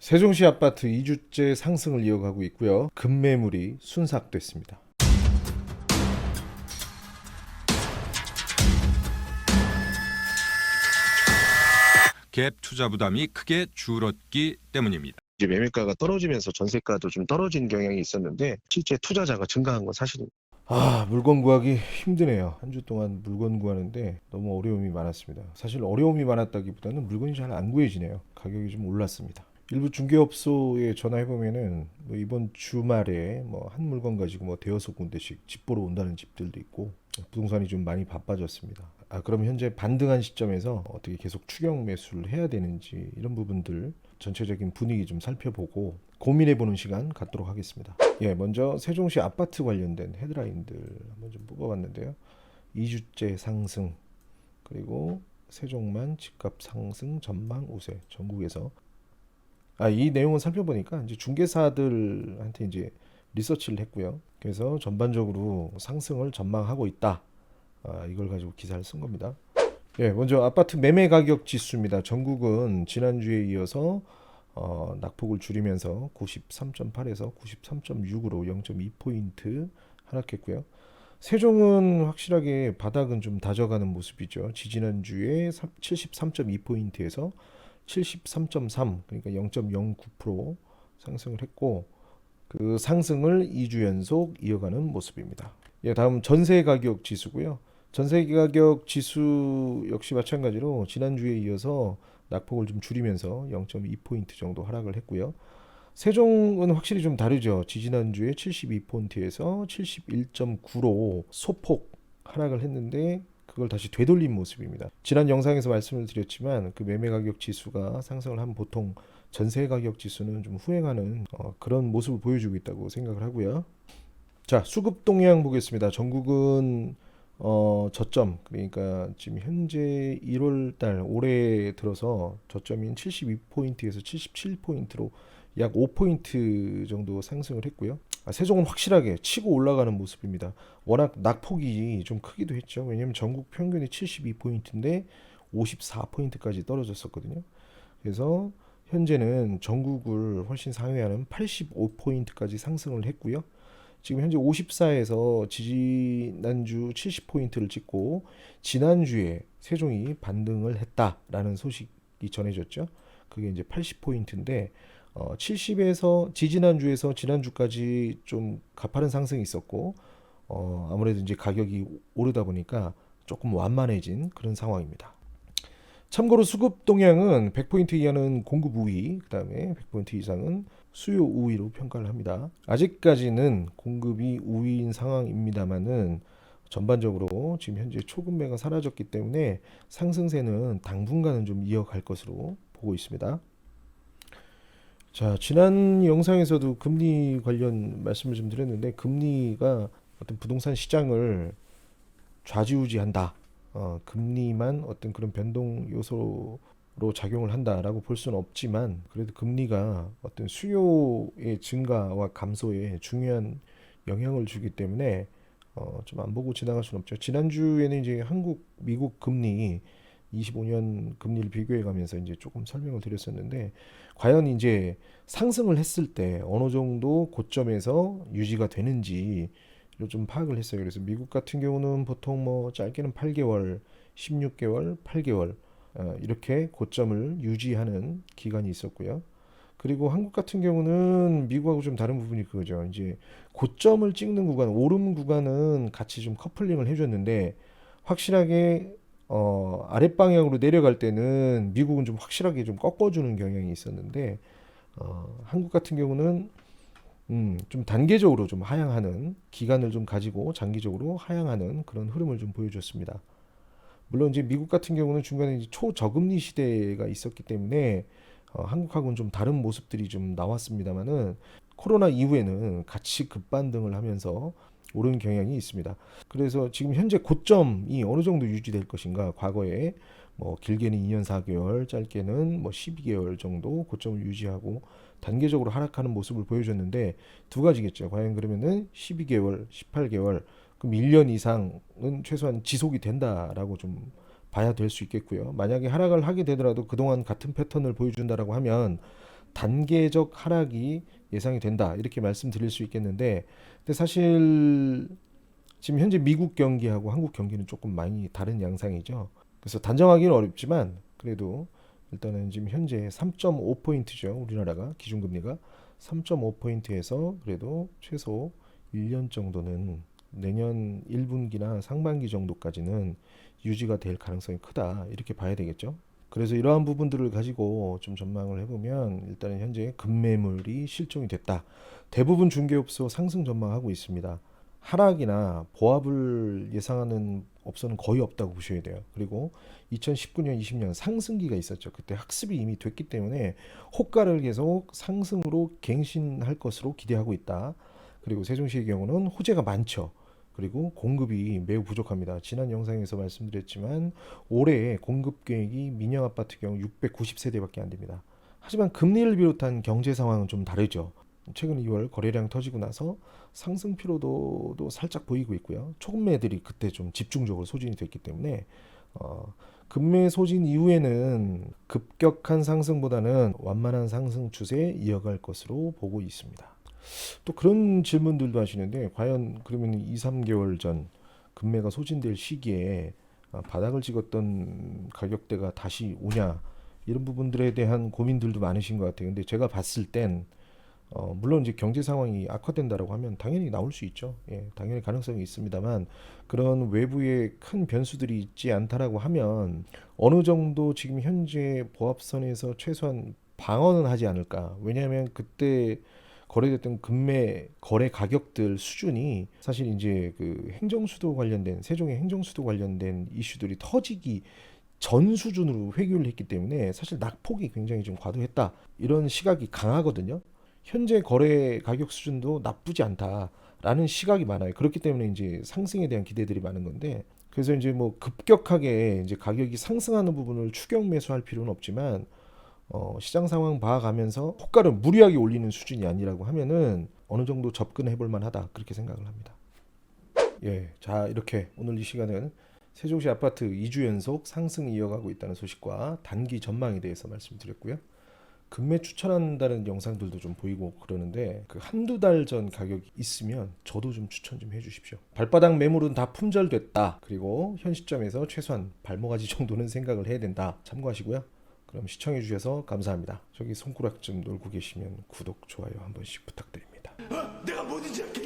세종시 아파트 2주째 상승을 이어가고 있고요. 급매물이 순삭됐습니다. 갭 투자 부담이 크게 줄었기 때문입니다. 이제 매매가가 떨어지면서 전세가도 좀 떨어진 경향이 있었는데 실제 투자자가 증가한 건 사실입니다. 아 물건 구하기 힘드네요. 한 주 동안 물건 구하는데 너무 어려움이 많았습니다. 사실 어려움이 많았다기보다는 물건이 잘 안 구해지네요. 가격이 좀 올랐습니다. 일부 중개업소에 전화해 보면은 뭐 이번 주말에 뭐 한 물건 가지고 뭐 대여섯 군데씩 집 보러 온다는 집들도 있고 부동산이 좀 많이 바빠졌습니다. 아 그럼 현재 반등한 시점에서 어떻게 계속 추격 매수를 해야 되는지 이런 부분들 전체적인 분위기 좀 살펴보고 고민해 보는 시간 갖도록 하겠습니다. 예, 먼저 세종시 아파트 관련된 헤드라인들 한번 좀 뽑아봤는데요. 2주째 상승 그리고 세종만 집값 상승 전망 우세 전국에서 아 이 내용을 살펴보니까 이제 중개사들한테 이제 리서치를 했고요. 그래서 전반적으로 상승을 전망하고 있다. 아, 이걸 가지고 기사를 쓴 겁니다. 예, 먼저 아파트 매매 가격 지수입니다. 전국은 지난주에 이어서 어, 낙폭을 줄이면서 93.8에서 93.6으로 0.2포인트 하락했고요. 세종은 확실하게 바닥은 좀 다져가는 모습이죠. 지지난주에 73.2포인트에서 73.3 그러니까 0.09% 상승을 했고 그 상승을 2주 연속 이어가는 모습입니다. 예, 다음 전세 가격 지수고요. 전세 가격 지수 역시 마찬가지로 지난주에 이어서 낙폭을 좀 줄이면서 0.2포인트 정도 하락을 했고요. 세종은 확실히 좀 다르죠. 지지난주에 72포인트에서 71.9로 소폭 하락을 했는데 그걸 다시 되돌린 모습입니다. 지난 영상에서 말씀을 드렸지만 그 매매 가격 지수가 상승을 하면 보통 전세 가격 지수는 좀 후행하는 어, 그런 모습을 보여주고 있다고 생각을 하고요. 자, 수급 동향 보겠습니다. 전국은 어, 저점 그러니까 지금 현재 1월 달 올해 들어서 저점인 72포인트에서 77포인트로 약 5포인트 정도 상승을 했고요. 아, 세종은 확실하게 치고 올라가는 모습입니다. 워낙 낙폭이 좀 크기도 했죠. 왜냐하면 전국 평균이 72포인트인데 54포인트까지 떨어졌었거든요. 그래서 현재는 전국을 훨씬 상회하는 85포인트까지 상승을 했고요. 지금 현재 54에서 지난주 70포인트를 찍고 지난주에 세종이 반등을 했다라는 소식이 전해졌죠. 그게 이제 80포인트인데 어, 70에서 지지난주에서 지난주까지 좀 가파른 상승이 있었고 어, 아무래도 이제 가격이 오르다 보니까 조금 완만해진 그런 상황입니다. 참고로 수급 동향은 100포인트 이하는 공급 우위, 그다음에 100포인트 이상은 수요 우위로 평가를 합니다. 아직까지는 공급이 우위인 상황입니다만은 전반적으로 지금 현재 초급매가 사라졌기 때문에 상승세는 당분간은 좀 이어갈 것으로 보고 있습니다. 자, 지난 영상에서도 금리 관련 말씀을 좀 드렸는데 금리가 어떤 부동산 시장을 좌지우지한다. 어, 금리만 어떤 그런 변동 요소로 작용을 한다라고 볼 수는 없지만 그래도 금리가 어떤 수요의 증가와 감소에 중요한 영향을 주기 때문에 어, 좀 안 보고 지나갈 수는 없죠. 지난주에는 이제 한국, 미국 금리 25년 금리를 비교해 가면서 이제 조금 설명을 드렸었는데 과연 이제 상승을 했을 때 어느 정도 고점에서 유지가 되는지 좀 파악을 했어요. 그래서 미국 같은 경우는 보통 뭐 짧게는 8개월, 16개월, 8개월 어, 이렇게 고점을 유지하는 기간이 있었고요. 그리고 한국 같은 경우는 미국하고 좀 다른 부분이 그거죠. 이제 고점을 찍는 구간, 오름 구간은 같이 좀 커플링을 해줬는데 확실하게 어, 아랫방향으로 내려갈 때는 미국은 좀 확실하게 좀 꺾어주는 경향이 있었는데 어, 한국 같은 경우는 음, 좀 단계적으로 좀 하향하는 기간을 좀 가지고 장기적으로 하향하는 그런 흐름을 좀 보여줬습니다. 물론 이제 미국 같은 경우는 중간에 초저금리 시대가 있었기 때문에 어, 한국하고는 좀 다른 모습들이 좀 나왔습니다만은 코로나 이후에는 같이 급반등을 하면서 오른 경향이 있습니다. 그래서 지금 현재 고점이 어느 정도 유지될 것인가? 과거에 뭐 길게는 2년 4개월, 짧게는 뭐 12개월 정도 고점을 유지하고 단계적으로 하락하는 모습을 보여줬는데 두 가지겠죠. 과연 그러면은 12개월, 18개월, 그럼 1년 이상은 최소한 지속이 된다라고 좀 봐야 될 수 있겠고요. 만약에 하락을 하게 되더라도 그동안 같은 패턴을 보여준다라고 하면 단계적 하락이 예상이 된다 이렇게 말씀드릴 수 있겠는데 근데 사실 지금 현재 미국 경기하고 한국 경기는 조금 많이 다른 양상이죠. 그래서 단정하기는 어렵지만 그래도 일단은 지금 현재 3.5 포인트죠. 우리나라가 기준금리가 3.5 포인트에서 그래도 최소 1년 정도는 내년 1분기나 상반기 정도까지는 유지가 될 가능성이 크다. 이렇게 봐야 되겠죠. 그래서 이러한 부분들을 가지고 좀 전망을 해보면 일단은 현재 급매물이 실종이 됐다. 대부분 중개업소 상승 전망하고 있습니다. 하락이나 보합을 예상하는 업소는 거의 없다고 보셔야 돼요. 그리고 2019년, 20년 상승기가 있었죠. 그때 학습이 이미 됐기 때문에 호가를 계속 상승으로 갱신할 것으로 기대하고 있다. 그리고 세종시의 경우는 호재가 많죠. 그리고 공급이 매우 부족합니다. 지난 영상에서 말씀드렸지만 올해 공급 계획이 민영 아파트 경우 690세대밖에 안 됩니다. 하지만 금리를 비롯한 경제 상황은 좀 다르죠. 최근 2월 거래량 터지고 나서 상승 피로도도 살짝 보이고 있고요. 초급매들이 그때 좀 집중적으로 소진이 됐기 때문에 어, 급매 소진 이후에는 급격한 상승보다는 완만한 상승 추세 이어갈 것으로 보고 있습니다. 또 그런 질문들도 하시는데 과연 그러면 2, 3개월 전 금매가 소진될 시기에 아, 바닥을 찍었던 가격대가 다시 오냐 이런 부분들에 대한 고민들도 많으신 것 같아요. 근데 제가 봤을 땐 어, 물론 이제 경제 상황이 악화된다라고 하면 당연히 나올 수 있죠. 예, 당연히 가능성이 있습니다만 그런 외부의 큰 변수들이 있지 않다라고 하면 어느 정도 지금 현재 보합선에서 최소한 방어는 하지 않을까. 왜냐하면 그때 거래됐던 금매 거래 가격들 수준이 사실 이제 그 행정수도 관련된 세종의 행정수도 관련된 이슈들이 터지기 전 수준으로 회귀를 했기 때문에 사실 낙폭이 굉장히 좀 과도했다 이런 시각이 강하거든요. 현재 거래 가격 수준도 나쁘지 않다라는 시각이 많아요. 그렇기 때문에 이제 상승에 대한 기대들이 많은 건데 그래서 이제 뭐 급격하게 이제 가격이 상승하는 부분을 추격 매수할 필요는 없지만 어, 시장 상황 봐가면서 호가를 무리하게 올리는 수준이 아니라고 하면은 어느 정도 접근해 볼 만하다 그렇게 생각을 합니다. 예, 자 이렇게 오늘 이 시간은 세종시 아파트 2주 연속 상승 이어가고 있다는 소식과 단기 전망에 대해서 말씀드렸고요. 금매 추천한다는 영상들도 좀 보이고 그러는데 그 한두 달 전 가격이 있으면 저도 좀 추천 좀 해주십시오. 발바닥 매물은 다 품절됐다. 그리고 현 시점에서 최소한 발모가지 정도는 생각을 해야 된다. 참고하시고요. 그럼 시청해 주셔서 감사합니다. 저기 손가락 좀 놀고 계시면 구독, 좋아요 한 번씩 부탁드립니다. 내가 뭐든지 할게.